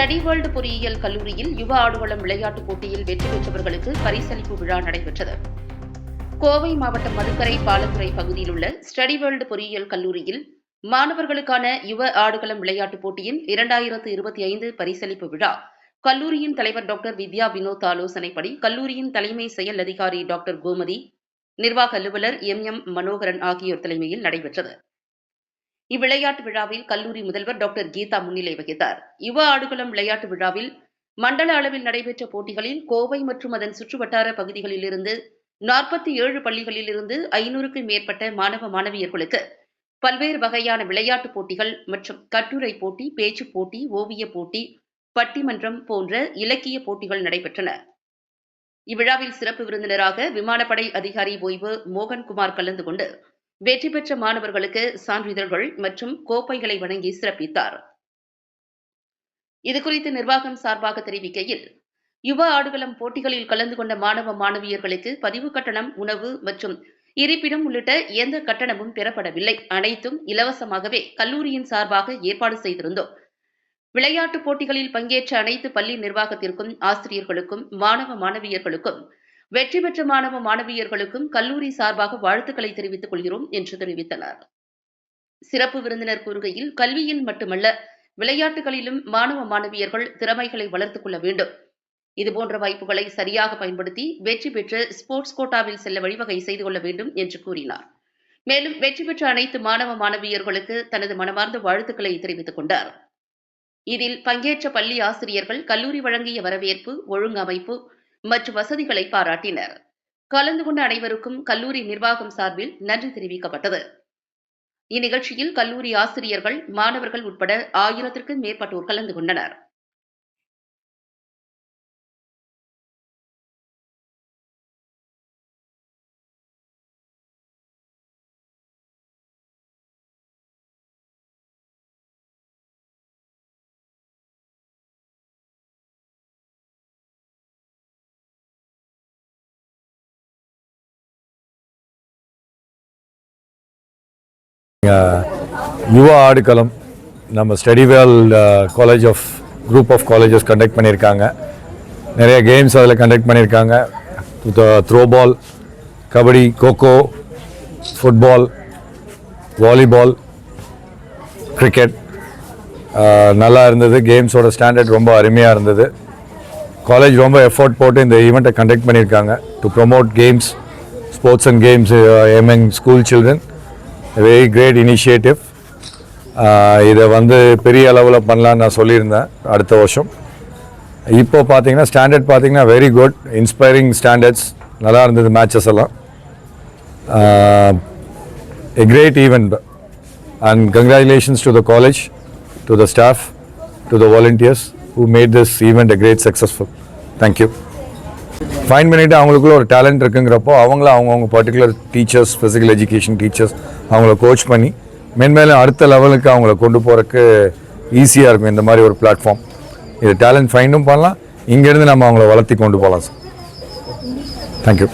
Study world பொறியியல் கல்லூரியில் யுவ ஆடுகளம் விளையாட்டுப் போட்டியில் வெற்றி பெற்றவர்களுக்கு பரிசளிப்பு விழா நடைபெற்றது. கோவை மாவட்டம் மதுக்கரை பாலத்துறை பகுதியில் உள்ள ஸ்டடி வேர்ல்டு பொறியியல் கல்லூரியில் மாணவர்களுக்கான யுவ ஆடுகளம் விளையாட்டுப் போட்டியின் இரண்டாயிரத்து இருபத்தி ஐந்து பரிசளிப்பு விழா. கல்லூரியின் தலைவர் டாக்டர் வித்யா வினோத் ஆலோசனைப்படி கல்லூரியின் தலைமை செயல் அதிகாரி டாக்டர் கோமதி நிர்வாக அலுவலர் எம் எம் மனோகரன் ஆகியோர் தலைமையில் நடைபெற்றது. இவ்விளையாட்டு விழாவில் கல்லூரி முதல்வர் டாக்டர் கீதா முன்னிலை வகித்தார். யுவ ஆடுகளம் விளையாட்டு விழாவில் மண்டல அளவில் நடைபெற்ற போட்டிகளில் கோவை மற்றும் அதன் சுற்றுவட்டார பகுதிகளிலிருந்து நாற்பத்தி ஏழு பள்ளிகளிலிருந்து ஐநூறுக்கும் மேற்பட்ட மாணவ மாணவியர்களுக்கு பல்வேறு வகையான விளையாட்டுப் போட்டிகள் மற்றும் கட்டுரை போட்டி பேச்சுப் போட்டி ஓவியப் போட்டி பட்டிமன்றம் போன்ற இலக்கிய போட்டிகள் நடைபெற்றன. இவ்விழாவில் சிறப்பு விருந்தினராக விமானப்படை அதிகாரி ஓய்வு மோகன்குமார் கலந்து கொண்டு வெற்றி பெற்ற மாணவர்களுக்கு சான்றிதழ்கள் மற்றும் கோப்பைகளை வழங்கி சிறப்பித்தார். இதுகுறித்து நிர்வாகம் சார்பாக தெரிவிக்கையில் யுவ ஆடுகளம் போட்டிகளில் கலந்து கொண்ட மாணவ மாணவியர்களுக்கு பதிவு கட்டணம் உணவு மற்றும் இருப்பிடம் உள்ளிட்ட எந்த கட்டணமும் பெறப்படவில்லை. அனைத்தும் இலவசமாகவே கல்லூரியின் சார்பாக ஏற்பாடு செய்திருந்தோம். விளையாட்டுப் போட்டிகளில் பங்கேற்ற அனைத்து பள்ளி நிர்வாகத்திற்கும் ஆசிரியர்களுக்கும் மாணவ மாணவியர்களுக்கும் வெற்றி பெற்ற மாணவ மாணவியர்களுக்கும் கல்லூரி சார்பாக வாழ்த்துக்களை தெரிவித்துக் கொள்கிறோம் என்று தெரிவித்தனர். சிறப்பு விருந்தினர் கூறுகையில் கல்வியில் மட்டுமல்ல விளையாட்டுகளிலும் மாணவ மாணவியர்கள் திறமைகளை வளர்த்துக் கொள்ள வேண்டும். இதுபோன்ற வாய்ப்புகளை சரியாக பயன்படுத்தி வெற்றி பெற்று ஸ்போர்ட்ஸ் கோட்டாவில் செல்ல வழிவகை செய்து கொள்ள வேண்டும் என்று கூறினார். மேலும் வெற்றி பெற்ற அனைத்து மாணவ மாணவியர்களுக்கு தனது மனமார்ந்த வாழ்த்துக்களை தெரிவித்துக் கொண்டார். இதில் பங்கேற்ற பள்ளி ஆசிரியர்கள் கல்லூரி வழங்கிய வரவேற்பு ஒழுங்கமைப்பு மற்றும் வசதிகளை பாராட்டினர். கலந்து கொண்ட அனைவருக்கும் கல்லூரி நிர்வாகம் சார்பில் நன்றி தெரிவிக்கப்பட்டது. இந்நிகழ்ச்சியில் கல்லூரி ஆசிரியர்கள் மாணவர்கள் உட்பட ஆயிரத்திற்கும் மேற்பட்டோர் கலந்து கொண்டனர். யுவா ஆடுகளம் நம்ம ஸ்டடிவேல் college of group of colleges conduct பண்ணியிருக்காங்க. நிறைய கேம்ஸ் அதில் கண்டக்ட் பண்ணியிருக்காங்க. Throw ball kabaddi kho kho football volleyball cricket நல்லா இருந்தது. கேம்ஸோட ஸ்டாண்டர்ட் ரொம்ப அருமையாக இருந்தது. காலேஜ் ரொம்ப எஃபோர்ட் போட்டு இந்த ஈவெண்ட்டை கண்டக்ட் பண்ணியிருக்காங்க. To promote games sports and games among school children very great initiative இதை வந்து பெரிய அளவில் பண்ணலான்னு நான் சொல்லியிருந்தேன் அடுத்த வருஷம். இப்போ பார்த்தீங்கன்னா ஸ்டாண்டர்ட் பார்த்தீங்கன்னா வெரி குட் இன்ஸ்பைரிங் ஸ்டாண்டர்ட்ஸ் நல்லா இருந்தது மேட்சஸ் எல்லாம். A great event and congratulations to the college to the staff to the volunteers who made this event a great successful thank you fine பண்ணிவிட்டு அவங்களுக்குள்ள ஒரு டேலண்ட் இருக்குங்கிறப்போ அவங்கள அவங்கவுங்க particular teachers physical education teachers அவங்கள coach பண்ணி மென்மேலும் அடுத்த லெவலுக்கு அவங்கள கொண்டு போகிறதுக்கு ஈஸியாக இருக்கும் இந்த மாதிரி ஒரு பிளாட்ஃபார்ம் இது டேலண்ட் ஃபைண்டும் பண்ணலாம். இங்கேருந்து நம்ம அவங்கள வளர்த்தி கொண்டு போகலாம் சார் தேங்க்யூ